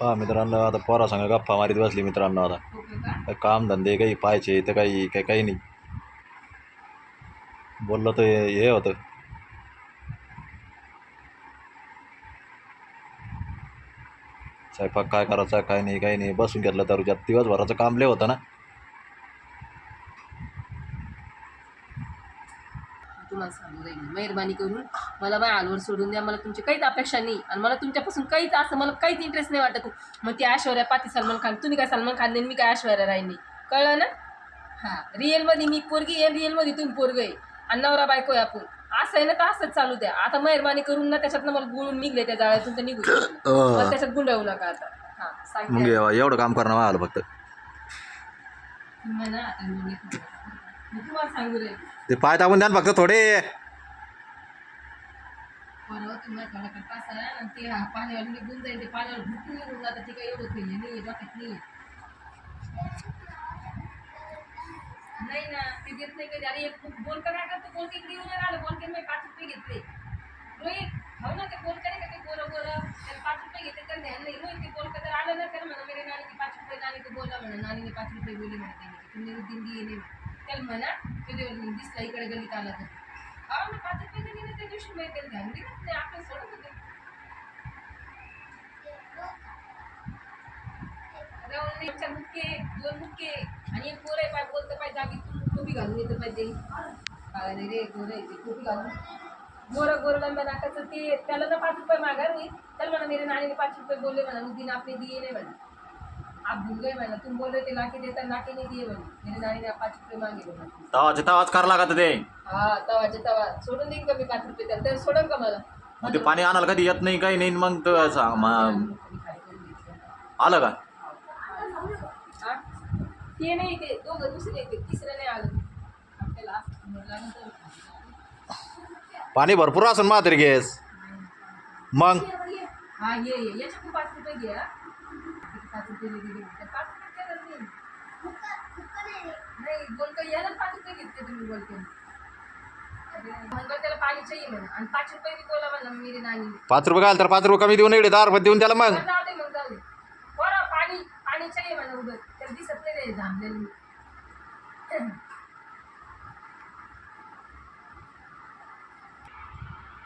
पहा मित्रांनो आता पोरा सांगा गप्पा मारीत बसली मित्रांनो आता. काय काम धंदे काही पाहायचे तर काही काही काही नाही. बोललं तर हे होतं. स्वयंपाक काय करायचा काय नाही काही नाही. बसून घेतलं तर दिवसभराचं काम लय होतं ना. सांगू राहील मेहरबानी करून मला माझ्या आलवर सोडून द्या. मला तुमची काहीच अपेक्षा नाही. आणि मला तुमच्यापासून काहीच असं मला काहीच इंटरेस्ट नाही वाटत. मग ती ऐश्वर्या पाती सलमान खान. तुम्ही काय सलमान खान नाही मी काय ऐश्वर्या राही नाही कळलं ना? हां. रिअलमध्ये मी पोरगी आहे रिअलमध्ये तुम्ही पोरग आहे. आणि नवरा बायको आहे आपण. असं आहे ना तर असंच चालू द्या. आता मेहरबानी करून ना त्याच्यातनं मला गुळून निघले त्या जाळ्यातून तर निघू. मला त्याच्यात गुंडाळू नका आता. हां एव- एवढं काम करणं आलं फक्त तुम्ही ते पाय टाकून द्या ना फक्त थोडे. बरोबर तुम्ही थोडा पास आहे आणि ते हा पाण्यावर निघून जाईल ते पाण्यावर ढुकून निघून जातं ते काही एवढं खेळले नाही डोक्यात नाही नाही ना ते देत नाही कधी. अरे एक बोल का काय करतो बोल इकडे येऊन आलं बोल मी पाच रुपये घेतले. रोहित हो ना ते बोल करे का ते गोरं गोरं त्याला पाच रुपये घेतले तर ध्यान नाही. रोहित ते बोल तर आलं ना तर म्हणा मेरे नानी पाच रुपये नानी को बोला म्हणा नानीने पाच रुपये बोली म्हणते तुम्ही दिन दिए नाही त्याला म्हणा ते दिसला इकडे गलीत आला तर. हा ना पाच रुपये दिले त्या दिवशी मी त्याला ध्यान दिलं. नाही आपण सोडत होते. राहून मुक्के दोन मुक्के आणि एक पोर आहे पाय बोलतं पाय जागी तू टोपी घालून येतं पाहिजे काळा रे गोर आहे ते टोपी घालून. गोर गोर लंब्या नाकाचं ते त्याला ना पाच रुपये मागा होईल. त्याला म्हणा मेरे नाणीने पाच रुपये बोलले म्हणा उस आपले आपने नाही म्हणा. आप भूल गए म्हणा तुम बोल रहे थे लाके देता लाके नहीं दिए म्हणा मेरे नानीने आप पाच रुपये मागे तवाचे तवाच करा लागत ते हा तवाचे तवा। सोडून देईन का मी पाच रुपये त्याला? तर सोडून का मला? मग ते पाणी आणायला कधी येत नाही काही नाही मग आलं का? हा? ते नाही ते दोघं दुसरे ते तिसरं नाही आलं. आपल्याला असं लागलं. तर- पाणी भरपूर असेल मा तरी गॅस. मग? हा ये पाच रुपये घे. किती पाच रुपये दिले पाच रुपये नाही नाही बोलतो याला पाच रुपये घेतले तुम्ही बोलतो त्याला पाणी चाहिए आणि पाच रुपये बोला पाच रुपये घाल तर पाच रुपये कमी देऊन इकडे दहा रुपये देऊन त्याला मग. जाऊ दे मग जाऊ दे बरं पाणी पाणी चाहिए म्हणा उभं दिसत नाही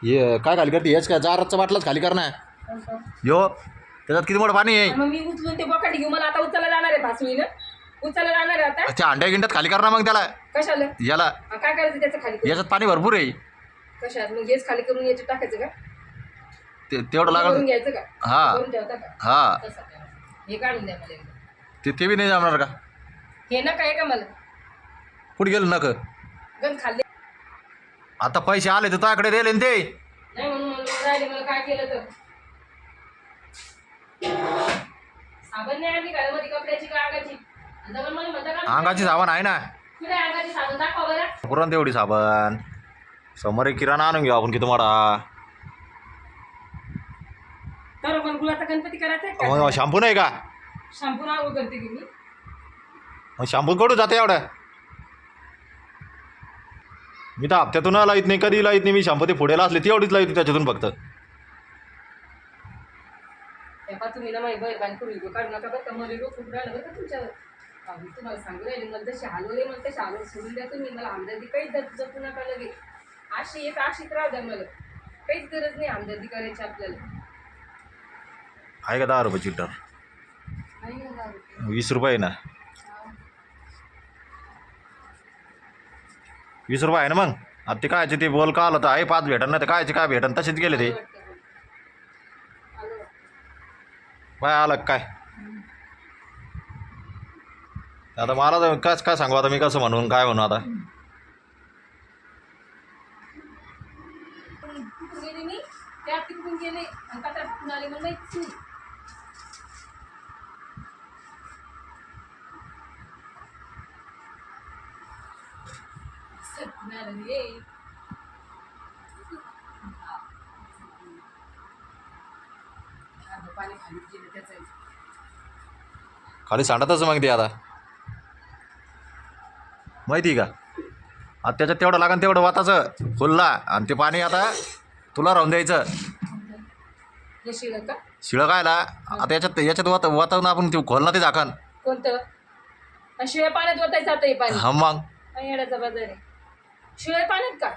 ये काय खाली करते? हेच काय जारचं बाटलाच खाली करणार. यो. त्याच्यात किती मोठं पाणी आहे? मग मी उचलून ते बॉकेट घेऊ मला आता उचलला जाणार आहे भासवीनं उचलला जाणार आहे आता. त्या अंड्या गिंड्यात खाली कर ना मग त्याला. कशाला? याला. हा, काय करायचं त्याचं खाली करून? याच्यात पाणी भरपूर आहे. कशात? मग हेच खाली करून याच्यात टाकायचं का? ते तेवढं करून लागल घ्यायचं का? हा. करून ठेवता का? हा. तसं करा. हे काढून द्या मला एकदा. ते ते बी नाही जमणार का? हे नका आहे का मला? कुठे गेलं नक गण खाल्ले. आता पैसे आले तर तुझ्याकडे दिले ना ते. नाही म्हणून म्हणून राहिले मला काय केलं तर? साबण नाही आणली घरामध्ये कपड्याची का अंगाची आणि डबल मला म्हणता का अंगाची साबण आहे ना? कुठे अंगाची साबण? दाखवा बरं. पुरण तेवढी साबण. समोर एक किराणा आणून घेऊ आपण किती मोठा तर पण गुलाचा गणपती करायचा शॅम्पू नाही का? शॅम्पू नाव करते की मी. मग शॅम्पू कडू जाते एवढं. मी तर हप्त्यातून लाईत नाही कधी लाईत नाही मी शॅम्पू ते पुढेला असले ती एवढीच लाईत त्याच्यातून फक्त. तेव्हा तुम्ही ना माझी बहिरबान करून घेऊ काढू नका बरं का. मला खूप राहिलं बरं का तुमच्यावर मी तुम्हाला सांगू राहिले मला तशी हलवले मला तशी हलवून सोडून द्या तुम्ही. मला हमदर्दी काहीच जप नका लगे. अशी एक अशीच राहू द्या मला. काहीच गरज नाही हमदर्दी करायची आपल्याला. आहे का दहा रुपये चिल्लर? नाही ना. वीस रुपये आहे ना? हा. वीस रुपये आहे ना मग? आता ते कायचे ते बोल का आलं तर आहे पाच भेटन ना ते कायचे काय भेटन तसेच गेले ते. वाटतं मला. आलं वाटतं. बाय आलं काय? आता मला तर काय काय सांगू? आता मी कसं म्हणून काय म्हणू आता कुठून गेले मी त्या तिकडून गेले आणि कचरा कुठून आले मला माहितीच नाही सपनाला रे. पाणी खाली गेलं त्याचं खाली सांडतच मग ते आता. माहिती का? आता त्याच्यात तेवढं लागन तेवढं वाताचं फुलला आणि ते पाणी आता तुला राहून द्यायचं. हे शिळ का? शिळं कायला? आता याच्यात याच्यात वात वातावरण आपण ते खोल ना ते झाकण. कोणतं? आणि शिळ्या पाण्यात ओतायचं आता हे पाणी. हा मग. येण्याचा बाजार आहे. शिळ्या पाण्यात का?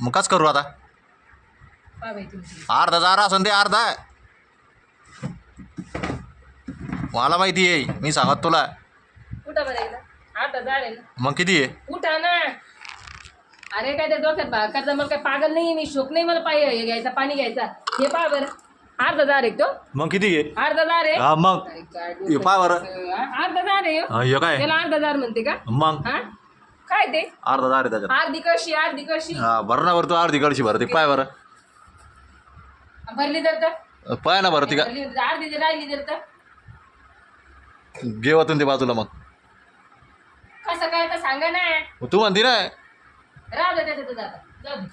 मग कस करू आता? पा बाई तुमची. अर्धा जार असन ते अर्धा. मला माहिती आहे. मी सांगत तुला. कुठं बरं एकदा अर्धा झाड आहे ना मग किती आहे? उठा ना. अरे काय त्या डोक्यात बा करता मला काय पागल नाही मी. शोक नाही मला पाय हे घ्यायचा पाणी घ्यायचा. हे पा बरं. अर्धा दार आहे तो. मग किती आहे? अर्धा दार आहे. हा मग. अरे काय हे पाय बरं. अर्धा दार आहे हो. हा, हे काय? त्याला अर्धा दार म्हणते का? मग. हा? काय ते? अर्धा जार आहे त्याच्यात. अर्धी कशी अर्धी कशी हा भर ना बरं तू अर्धी कडशी भरते पाय बरं. भरली तर तर. पाय ना भरती का भरली तर अर्धी जर राहिली तर तर. गेवातून ते बाजूला मग. कसं काय तर सांगा ना. तू म्हणती ना. राहू दे त्याच्यात आता. जाऊ दे.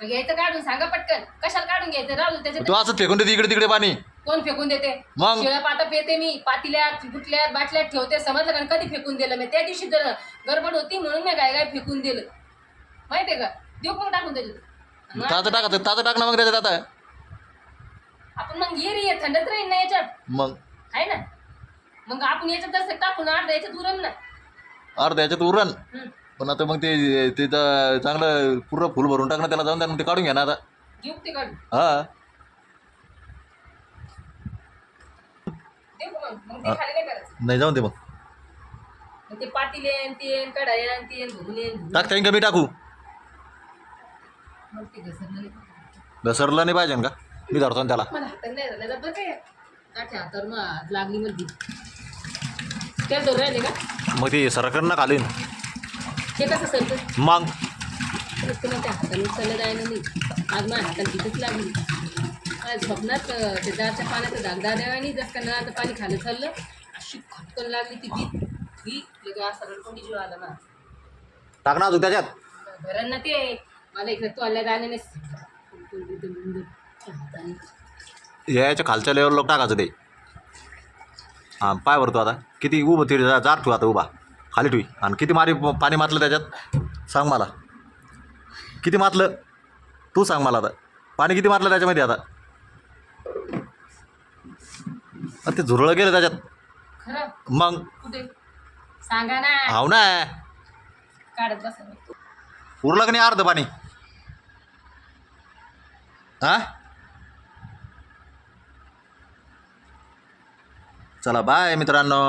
का घ्यायचं काढून सांगा पटकन. कशाला काढून घ्यायचं? राहू दे त्याच्यात तू असंच फेकून देते इकडे तिकडे पाणी. कोण फेकून देते? मग? पाता पेते मी. पातील्यात गुटल्यात बाटल्यात ठेवते. समजलं का? आणि कधी फेकून दिलं? मी त्या दिवशी तर गडबड होती म्हणून मी काय काय फेकून दिलं. माहितीये का? देऊ पण टाकून त्याच्यात? मग ताजं टाका ताजं टाक ना मग त्याच्यात आता. आपण मग ये रे थंडच राहील ना याच्यात. मग? आहे ना? मग आपण याच्यात तसं टाकून अर्धा याच्यात उरम ना. अर्धा याच्यात उरण? हम्म. पण आता मग ते ते चांगलं पूर्ण फुल भरून टाक ना त्याला जाऊन द्या मग ते काढून घ्या ना आता. घेऊ ते काढून? हा. देऊ का मग? मग ते खाली नाही करायचं. नाही जाऊन दे मग. मग ते पातीले आणि ते कढाया आणि ते भरून येईन टाक टाईम कमी टाकू? मग ते घसरलं नाही. घसरलं नाही पाहिजे ना का? मी धरतो ना त्याला. मला हातात नाही झालं जात काय? काठ्या हातावर मग लागली मध्ये त्याला दोन राहिले का? मग ते सरकन ना खालीन ते कसं सरतं मग. तुला त्या हाताने उचललं जायला नाही आज माझ्या हाताला तिथंच लागली. माझ्या स्वप्नात अं, ते दारच्या पाण्याचं दागदार आणि जसं का नळाचं पाणी खाली चाललं अशी खटकन लागली ती ती ही लगे असा रडकोंडी जीव आला ना टाक ना अजून त्याच्यात. भरण ना ते मला इकडे तोडल्या जाण्याने याच्या खालच्या लेवलला टाकायचं ते. हां पाय भरतो आता. किती उभं तिथे जा जार ठेवू आता उभा. खाली ठेवी. आणि किती मारी पाणी मातलं त्याच्यात? सांग मला. किती मातलं? तू सांग मला आता. पाणी किती मातलं त्याच्यामध्ये आता? ते झुरळं गेलं त्याच्यात. मग? सांगा ना. हाव ना. उरलं का नाही अर्ध पाणी? हा चला बाय मित्रांनो.